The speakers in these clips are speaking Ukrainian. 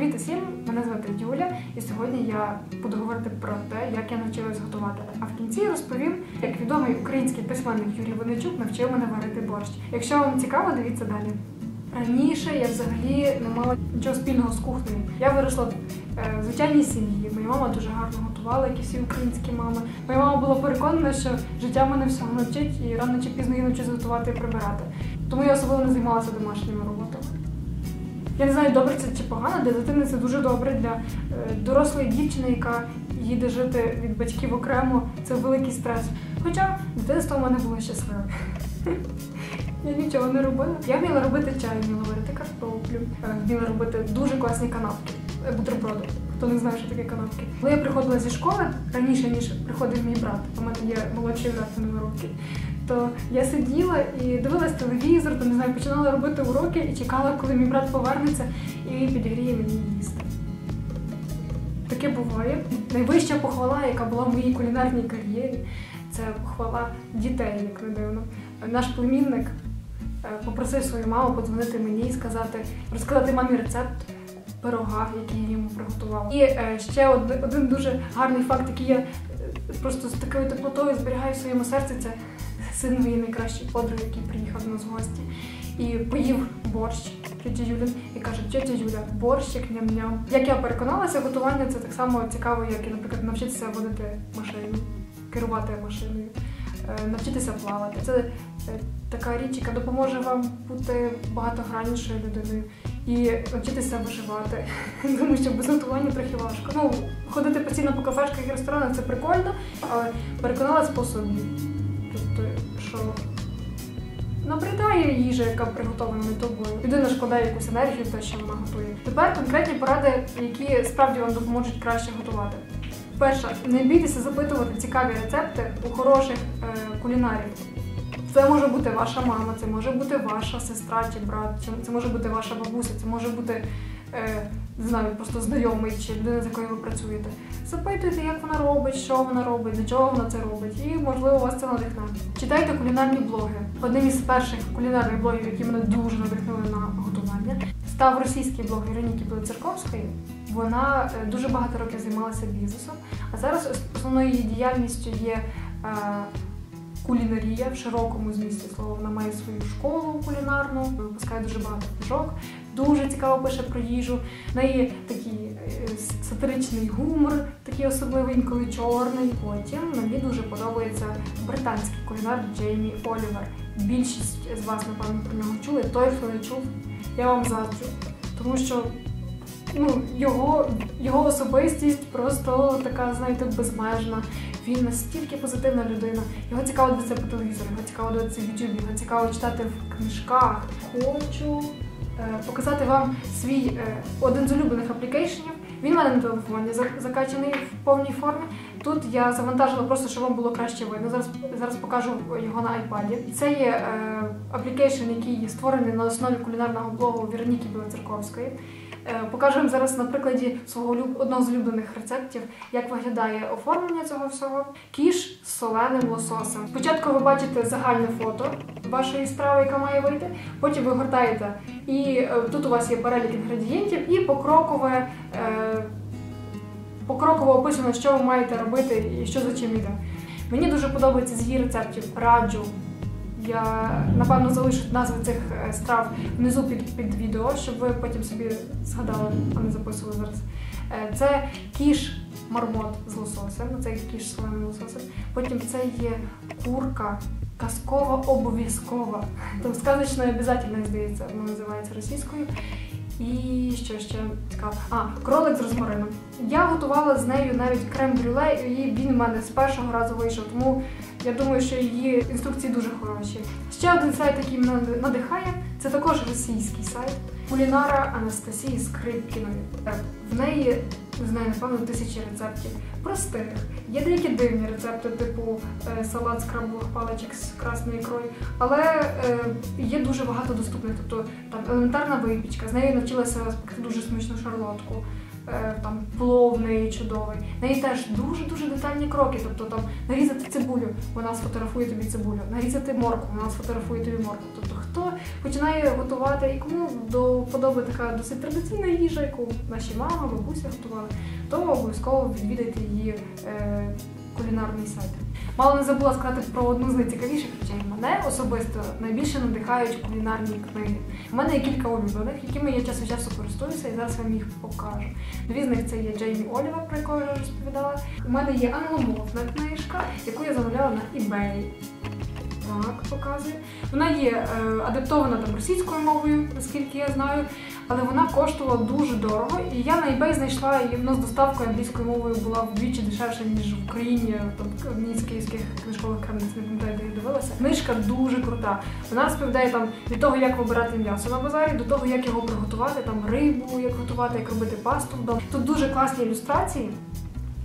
Привіт усім! Мене звати Юля, і сьогодні я буду говорити про те, як я навчилась готувати. А в кінці розповім, як відомий український письменник Юрій Воничук навчив мене варити борщ. Якщо вам цікаво, дивіться далі. Раніше я взагалі не мала нічого спільного з кухнею. Я виросла в е, звичайній сім'ї. Моя мама дуже гарно готувала, як і всі українські мами. Моя мама була переконана, що життя мене всього навчить і рано чи пізно я навчусь готувати і прибирати. Тому я особливо не займалася домашніми роботами. Я не знаю, добре це чи погано, для дитини це дуже добре. Для е, дорослої дівчини, яка їде жити від батьків окремо, це великий стрес. Хоча дитинство в мене було щасливе. Я нічого не робила. Я вміла робити чай, вміла варити картоплю, вміла робити дуже класні канапки, е, бутерброди. Хто не знає, що таке канапки. Коли я приходила зі школи раніше, ніж приходив мій брат, у мене є молодший брат на роки, то я сиділа і дивилась телевізор, то не знаю, починала робити уроки і чекала, коли мій брат повернеться і підігріє мені їсти. Таке буває. Найвища похвала, яка була в моїй кулінарній кар'єрі, це похвала дітей, як не дивно. Наш племінник е, попросив свою маму подзвонити мені і сказати, розказати мамі рецепт пирога, який я йому приготувала. І е, ще од- один дуже гарний факт, який я е, просто з такою теплотою зберігаю в своєму серці, це син моєї найкращої подруги, який приїхав до нас в гості. І поїв борщ тетя Юлін і каже, тетя Юля, борщик ням-ням. Як я переконалася, готування це так само цікаво, як і, наприклад, навчитися водити машину, керувати машиною, е, навчитися плавати. Це е, така річ, яка допоможе вам бути багатограннішою людиною і навчитися виживати. Тому що без готування трохи важко. Ну, ходити постійно по кафешках і ресторанах це прикольно, але переконалась по собі. Тобто, що набридає їжа, яка приготовлена тобою. Людина шкодає якусь енергію, те, що вона готує. Тепер конкретні поради, які справді вам допоможуть краще готувати. Перше, не бійтеся запитувати цікаві рецепти у хороших е, кулінарів. Це може бути ваша мама, це може бути ваша сестра чи брат, це може бути ваша бабуся, це може бути не знаю, просто знайомий чи людина, з якою ви працюєте. Запитуйте, як вона робить, що вона робить, для чого вона це робить, і можливо вас це надихне. Читайте кулінарні блоги. Одним із перших кулінарних блогів, які мене дуже надихнули на готування, став російський блог Вероніки Білоцерковської. Вона е, дуже багато років займалася бізнесом, а зараз основною її діяльністю є. е, Кулінарія в широкому змісті слова. Вона має свою школу кулінарну, випускає дуже багато книжок, дуже цікаво пише про їжу. В неї такий е, сатиричний гумор, такий особливий інколи чорний. Потім мені дуже подобається британський кулінар Джеймі Олівер. Більшість з вас, напевно, про нього чули. Той, хто не чув, я вам заздрю. Тому що ну, його, його особистість просто така, знаєте, безмежна. Він настільки позитивна людина. Його цікаво дивитися по телевізору, його цікаво дивитися в YouTube, його цікаво читати в книжках. Хочу показати вам свій е, один з улюблених аплікейшенів. Він в мене на телефоні за- закачаний в повній формі. Тут я завантажила просто, щоб вам було краще видно. Зараз, зараз покажу його на iPad. Це є е, аплікейшн, який створений на основі кулінарного блогу Вероніки Білоцерковської. Е, Покажу вам зараз на прикладі свого одного з улюблених рецептів, як виглядає оформлення цього всього. Кіш з соленим лососем. Спочатку ви бачите загальне фото вашої страви, яка має вийти. Потім ви гортаєте, і е, тут у вас є перелік інгредієнтів і покрокове. Е, покроково описано, що ви маєте робити і що за чим йде. Мені дуже подобається з її рецептів. Раджу. Я напевно залишу назви цих е, страв внизу під, під відео, щоб ви потім собі згадали, а не записували зараз. Е, Це кіш мармот з лососем, це кіш соленим лососем. Потім це є курка казкова обов'язкова. Сказочно обов'язательно, здається, вона називається російською. І що ще цікаво? А, кролик з розмарином. Я готувала з нею навіть крем-брюле, і він в мене з першого разу вийшов, тому я думаю, що її інструкції дуже хороші. Ще один сайт, який мене надихає, це також російський сайт кулінара Анастасії Скрипкіної. В неї не знаю, напевно, тисячі рецептів простих. Є деякі дивні рецепти, типу е, салат з крабових паличок з красною ікрою, але е, є дуже багато доступних. Тобто там елементарна випічка. З нею навчилася дуже смачну шарлотку. Е, там плов неї чудовий. В неї теж дуже дуже детальні кроки. Тобто там нарізати цибулю, вона сфотографує тобі цибулю, нарізати морку, вона сфотографує тобі морку. Тобто, хто починає готувати і кому до подоби така досить традиційна їжа, яку наші мами, бабуся готували, то обов'язково відвідайте її е, кулінарний сайт. Мало не забула сказати про одну з найцікавіших речей. Мене особисто найбільше надихають кулінарні книги. У мене є кілька улюблених, якими я час від часу користуюся, і зараз вам їх покажу. Дві з них це є Джеймі Олівер, про яку я розповідала. У мене є англомовна книжка, яку я замовляла на eBay. Так, показую. Вона є е, адаптована там російською мовою, наскільки я знаю, але вона коштувала дуже дорого. І я на eBay знайшла її ну, з доставкою англійською мовою була вдвічі дешевше, ніж в Україні, тобто в одній книжкових крамниць, не пам'ятаю, де я дивилася. Книжка дуже крута. Вона розповідає там від того, як вибирати м'ясо на базарі, до того, як його приготувати, там рибу, як готувати, як робити пасту вдома. Тут дуже класні ілюстрації.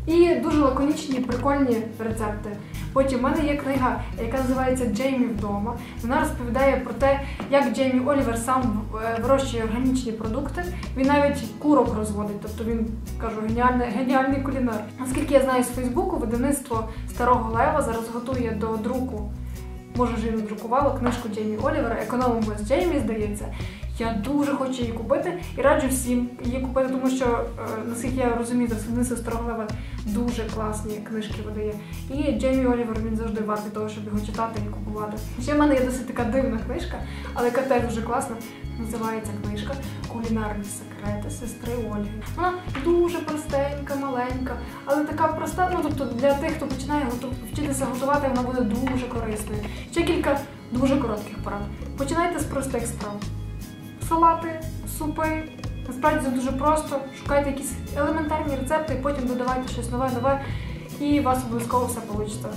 І дуже лаконічні, прикольні рецепти. Потім в мене є книга, яка називається Джеймі вдома. Вона розповідає про те, як Джеймі Олівер сам е, вирощує органічні продукти. Він навіть курок розводить, тобто він кажу, геніальний, геніальний кулінар. Наскільки я знаю з Фейсбуку, видавництво Старого Лева зараз готує до друку. Може, вже і надрукувало книжку Джеймі Олівера, економимо з Джеймі, здається. Я дуже хочу її купити і раджу всім її купити, тому що, е, наскільки я розумію, видавництво Старого Лева дуже класні книжки видає. І Джеймі Олівер він завжди вартий того, щоб його читати і купувати. Ще в мене є досить така дивна книжка, але яка теж дуже класна. Називається книжка Кулінарні секрети сестри Ольги. Вона дуже простенька, маленька, але така проста. Ну тобто для тих, хто починає вчитися готувати, вона буде дуже корисною. Ще кілька дуже коротких порад. Починайте з простих страв. Салати, супи. Насправді це дуже просто. Шукайте якісь елементарні рецепти, і потім додавайте щось нове, нове, і у вас обов'язково все вийде.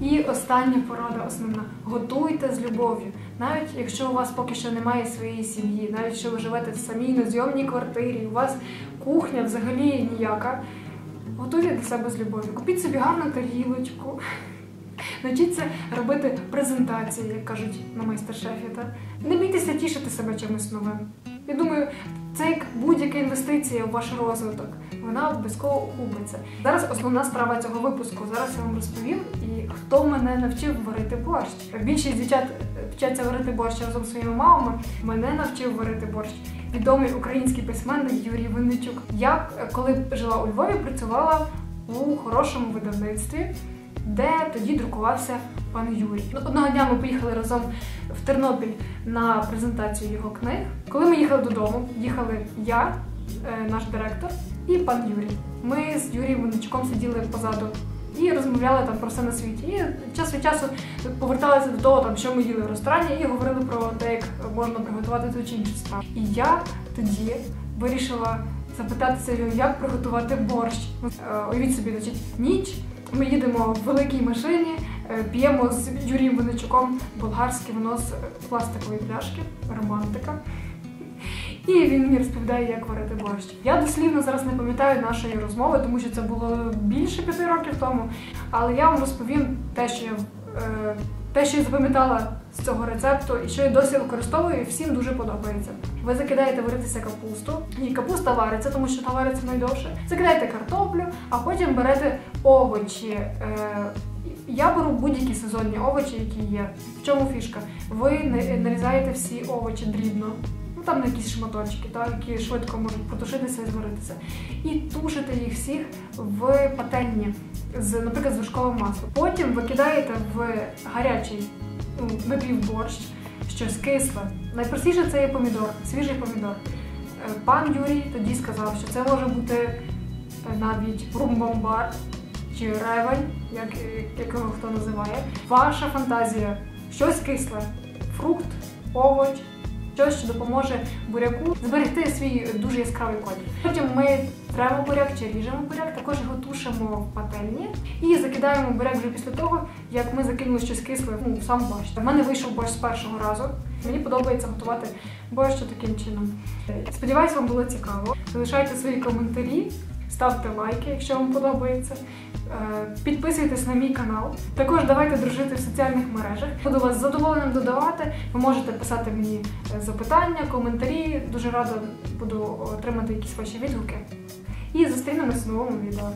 І остання порада основна: готуйте з любов'ю. Навіть якщо у вас поки що немає своєї сім'ї, навіть якщо ви живете в самій на зйомній квартирі, у вас кухня взагалі ніяка. Готуйте для себе з любов'ю. Купіть собі гарну тарілочку. Навчіться робити презентації, як кажуть на майстер-шефі. Та не бійтеся тішити себе чимось новим. Я думаю, це як будь-яка інвестиція в ваш розвиток. Вона обов'язково окупиться. Зараз основна справа цього випуску. Зараз я вам розповім, і хто мене навчив варити борщ. Більшість дівчат вчаться варити борщ разом зі своїми мамами. Мене навчив варити борщ. Відомий український письменник Юрій Винничук. Я коли жила у Львові, працювала у хорошому видавництві де тоді друкувався пан Юрій. Ну, Одного дня ми поїхали разом в Тернопіль на презентацію його книг. Коли ми їхали додому, їхали я, е, наш директор, і пан Юрій. Ми з Юрієм Винничуком сиділи позаду. І розмовляли там про все на світі. І час від часу поверталися до того, там, що ми їли в ресторані, і говорили про те, як можна приготувати ту чи іншу страву. І я тоді вирішила запитатися, як приготувати борщ. Е, уявіть собі, значить, ніч. Ми їдемо в великій машині, е, п'ємо з Юрієм Воничуком болгарське вино з пластикової пляшки, романтика. І він мені розповідає, як варити борщ. Я дослівно зараз не пам'ятаю нашої розмови, тому що це було більше п'яти років тому. Але я вам розповім те, що я е, те, що я запам'ятала з цього рецепту, і що я досі використовую, всім дуже подобається. Ви закидаєте варитися капусту, і капуста вариться, тому що та вариться найдовше. Закидаєте картоплю, а потім берете овочі. Е, я беру будь-які сезонні овочі, які є. В чому фішка? Ви нарізаєте всі овочі дрібно. Ну там якісь шматочки, так, які швидко можуть протушитися і зваритися. І тушите їх всіх в пательні з, наприклад, з вершковим маслом. Потім ви кидаєте в гарячий ну, напів борщ, щось кисле. Найпростіше це є помідор, свіжий помідор. Е, пан Юрій тоді сказав, що це може бути е, навіть румбамбар чи ревень, як, як його хто називає. Ваша фантазія, щось кисле, фрукт, овоч щось, що допоможе буряку зберегти свій дуже яскравий колір. Потім ми тремо буряк чи ріжемо буряк, також його тушимо в пательні і закидаємо буряк вже після того, як ми закинули щось кисле ну, сам борщ. У мене вийшов борщ з першого разу. Мені подобається готувати борщ таким чином. Сподіваюсь, вам було цікаво. Залишайте свої коментарі, ставте лайки, якщо вам подобається. Е, підписуйтесь на мій канал. Також давайте дружити в соціальних мережах. Буду вас з задоволенням додавати. Ви можете писати мені е, запитання, коментарі. Дуже рада буду отримати якісь ваші відгуки. І зустрінемось в новому відео.